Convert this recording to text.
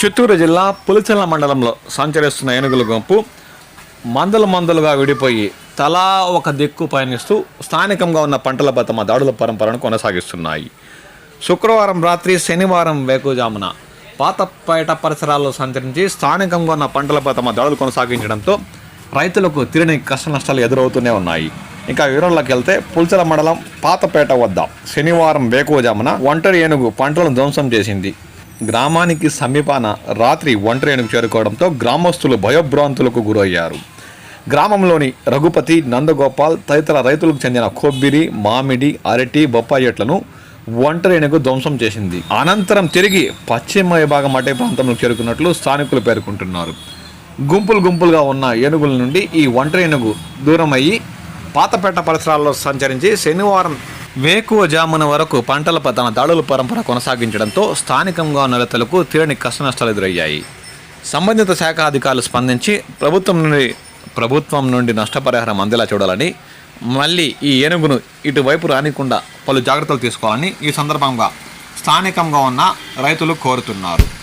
చిత్తూరు జిల్లా పులిచెల్ల మండలంలో సంచరిస్తున్న ఏనుగుల గుంపు మందలు మందలుగా విడిపోయి తలా ఒక దిక్కు పయనిస్తూ స్థానికంగా ఉన్న పంటలపై తమ దాడుల పరంపరను కొనసాగిస్తున్నాయి. శుక్రవారం రాత్రి శనివారం వేకుజామున పాతపేట పరిసరాల్లో సంచరించి స్థానికంగా ఉన్న పంటలపై తమ దాడులు కొనసాగించడంతో రైతులకు తిరిగి కష్ట నష్టాలు ఎదురవుతూనే ఉన్నాయి. ఇంకా వివరాల్లోకి వెళ్తే పుల్చల మండలం పాతపేట వద్ద శనివారం వేకువజామున ఒంటరి ఏనుగు పంటలను ధ్వంసం చేసింది. గ్రామానికి సమీపాన రాత్రి ఒంటరి ఏనుగు చేరుకోవడంతో గ్రామస్తులు భయభ్రాంతులకు గురయ్యారు. గ్రామంలోని రఘుపతి నందగోపాల్ తదితర రైతులకు చెందిన కొబ్బరి మామిడి అరటి బొప్పాయి చెట్లను ధ్వంసం చేసింది. అనంతరం తిరిగి పశ్చిమ విభాగం అటే ప్రాంతంలో చేరుకున్నట్లు స్థానికులు పేర్కొంటున్నారు. గుంపులు గుంపులుగా ఉన్న ఏనుగుల నుండి ఈ ఒంటరి దూరం అయ్యి పాతపేట పరిసరాల్లో సంచరించి శనివారం వేకువ జామున వరకు పంటలపై తన దాడుల పరంపర కొనసాగించడంతో స్థానికంగా ఉన్న రైతులకు తీరని కష్టనష్టాలు ఎదురయ్యాయి. సంబంధిత శాఖ అధికారులు స్పందించి ప్రభుత్వం నుండి ప్రభుత్వం నుండి నష్టపరిహారం అందేలా చూడాలని మళ్ళీ ఈ ఏనుగును ఇటువైపు రానికుండా పలు జాగ్రత్తలు తీసుకోవాలని ఈ సందర్భంగా స్థానికంగా ఉన్న రైతులు కోరుతున్నారు.